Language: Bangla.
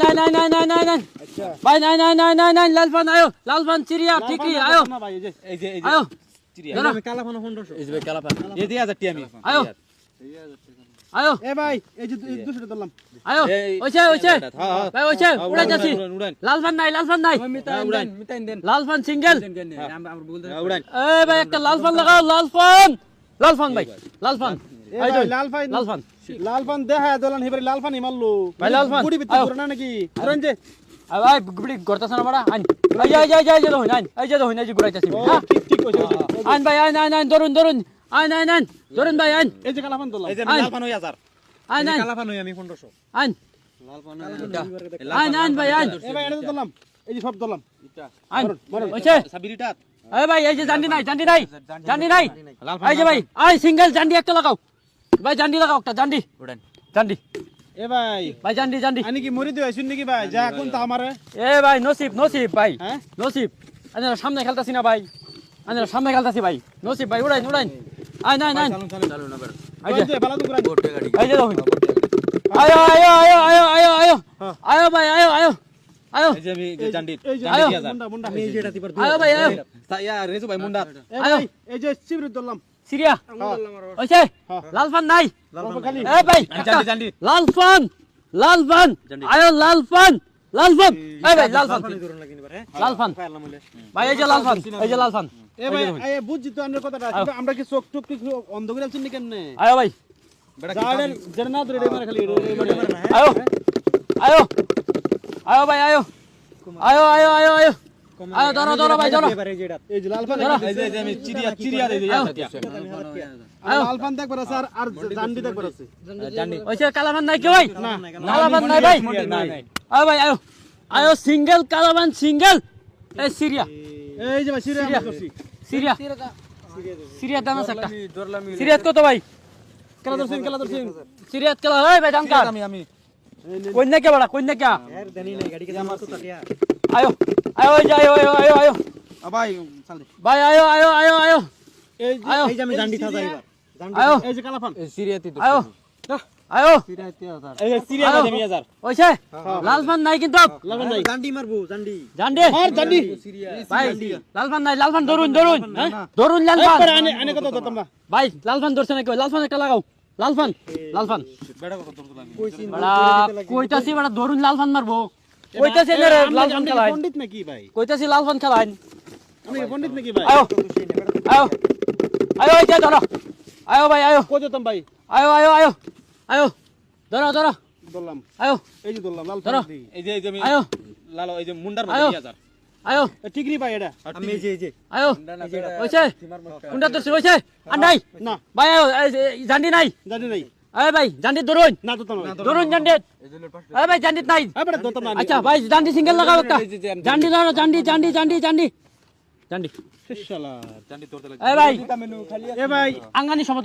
নাই নাই নাই নাই নাই আচ্ছা ভাই নাই নাই নাই নাই নাই লাল পান আয়ো লাল পান চিরিয়া ঠিকরি আয়ো না ভাই এই যে এই যে এই যে আয়ো চিড়িয়া ধরো। আমি কালা ফানো 1500 এই যে কালা ফান এই যে 1000 টি আমি আয়ো আয়ো এ ভাই এই যে এই দুশো ধরলাম আয়ো হ্যাঁ হ্যাঁ ভাই ওইছে উড়ে যাচ্ছি উড়ান উড়ান লাল পান নাই লাল পান নাই উড়ান লাল পান সিঙ্গেল উড়ান এ ভাই একটা লাল পান লাগাও লাল পান ভাই লাল পান এ এই ভাই যে, লাল পান লাল পান লাল পান দেখা দলান হেবারে লাল মারলো ভাই, লাল পান। গুড়ি। না নাকি আই ভাই গুড়ি গড়তাছ না বড়া আইন এই যে এই যে এই যে এই যে দহন আইন এই যে দহন এই যে গুড়াইতাছি হ্যাঁ ঠিক ঠিক কইছে কইছে। আইন ভাই আইন আইন আইন ধরুন ধরুন আইন আইন আইন ধরুন ভাই আইন এই যে কালা পান এই যে আইন। লাল ফান 1000 আইন আইন কালা আমি 1500 আইন লাল ফান আইন আইন ভাই আইন এ ভাই এটা তো এই যে সব ধরলাম আইন মারুন, মারুন। সাবিরিটা এই ভাই এই যে জান্ডি নাই জান্ডি নাই জান্ডি নাই লাল এই যে ভাই আই সিঙ্গেল জান্ডি একটা লাগাও ভাই জান্ডি লাগাও একটা জান্ডি। উড়ান। জান্ডি। এ ভাই। ভাই জান্ডি জান্ডি। আনি কি মরি দিও শুন নাকি ভাই? যা কোন তা আমারে? এ ভাই নসিব নসিব ভাই। হ্যাঁ? নসিব। আমি সামনে খেলতাছি না ভাই। আমি সামনে খেলতাছি ভাই। নসিব ভাই উড়াইন উড়াইন। আইন আইন আইন চালু না বার এই যে বালা তো ঘুরান এই যে দেখুন আয়ো আয়ো আয়ো আয়ো আয়ো আয়ো আয়ো ভাই আয়ো আয়ো। আয়ো। এই যে আমি জান্ডি এই যে আয়ো। মুন্ডা মুন্ডা। আমি যেটা দিবার আয়ো ভাই আয়ো। ইয়া রেজু ভাই মুন্ডা। আয়ো। এই যে শিবির ধরলাম সিরিয়া। ওইছে হ্যাঁ। লাল পান নাই এ ভাই জান্ডি জান্ডি লাল পান লাল পান জান্ডি। আয়ো লাল পান লাল পান এই ভাই লাল পান ধরুন লাগি নিবার হ্যাঁ? লাল পান ভাই এই যে লালপান এই যে লালপান এ ভাই এই বুঝছি তো আপনার কথাটা কিন্তু আমরা কি চোখ টুক টুক অন্ধ করে আছেন কেন আয়ো ভাই। জাড়ের যেটা না ধরে রে খালি মারে আয়ো। আয়ো। আয়ো ভাই আয়ো। আয়ো আয়ো আয়ো আয়ো। আয়ো ধরো ধরো ভাই ধরো। এই যে লাল পান এই যে আমি চিড়িয়া চিড়িয়া এই যে আয়ো। আয়ো লাল পান দেখবার আছে আর আর জান্ডি দেখবার আছে জান্ডি ওইছে কালামান নাই কি ভাই? না কালামান নাই। ভাই? আয়ো ভাই আয়ো। আয়ো সিঙ্গেল কালামান সিঙ্গেল। এই সিরিয়া। এই যে ভাই সিরে সিরিয়া। সিরিয়া। দাম আছে একটা। সিরিয়াত কত ভাই? খেলা ধরছেন খেলা ধরছেন। সিরিয়াত কেলা ভাই দাম কার? আমি আমি। কন্যা কে বড়া কন্যা কে আয়ো আয়ো আয়ো আয়ো আয়ো আয়ো ভাই ভাই আয়ো আয়ো আয়ো আয়ো এই এই যে আমি জান্ডি থাকা এবার আয়ো এই যে কালা পান সিরিয়াতি আয়ো আয়ো এই যে সিরিয়া আয়ো। দেবি হাজার ওইছে লালফান নাই কিন্তু লালফান নাই জান্ডি মারবো জান্ডি জানডে মার জান্ডি ভাই লাল পান নাই লালফান ধরুন ধরুন ধরুন লাল পান আনে আনে ধরতাম না ভাই লাল পান ধরছে নাকি লালফান একটা লাগাও লাল পান লাল পান বেড়া কত তোর লাগি বড়া কইতাছি বড়া ধরুন লাল পান মারবো কইতাছি না রে লাল পান খেলাইন। পণ্ডিত নাকি ভাই? কইতাছি লাল পান খেলাইন। আমি কি পণ্ডিত নাকি ভাই? আয়ো আয়ো আয়ো এই ধরো। আয়ো ভাই আয়ো। কই যেতাম ভাই? আয়ো আয়ো আয়ো আয়ো। ধরো ধরো। ধরলাম। আয়ো। এই যে ধরলাম লাল ধরো। এই যে এই যে আমি আয়ো। লালো এই যে মুন্ডার মধ্যে 2000 আয়ো। টিকরি ভাই এটা। আমি এই যে এই যে। আয়ো। ওইছে কোনটা ধরছে ওইছে আর নাই? না। ভাই আয়ো জান্ডি নাই? জানি নাই। আয় ভাই জান্ডি ধরুন। না না ধরুন জান্ডি। আয় ভাই জান্ডি নাই। আচ্ছা ভাই জান্ডি সিঙ্গেল লাগাও একটা। জান্ডি লাগাও জান্ডি জান্ডি জান্ডি জান্ডি। জান্ডি। এই ভাই এ ভাই আঙ্গানি সমত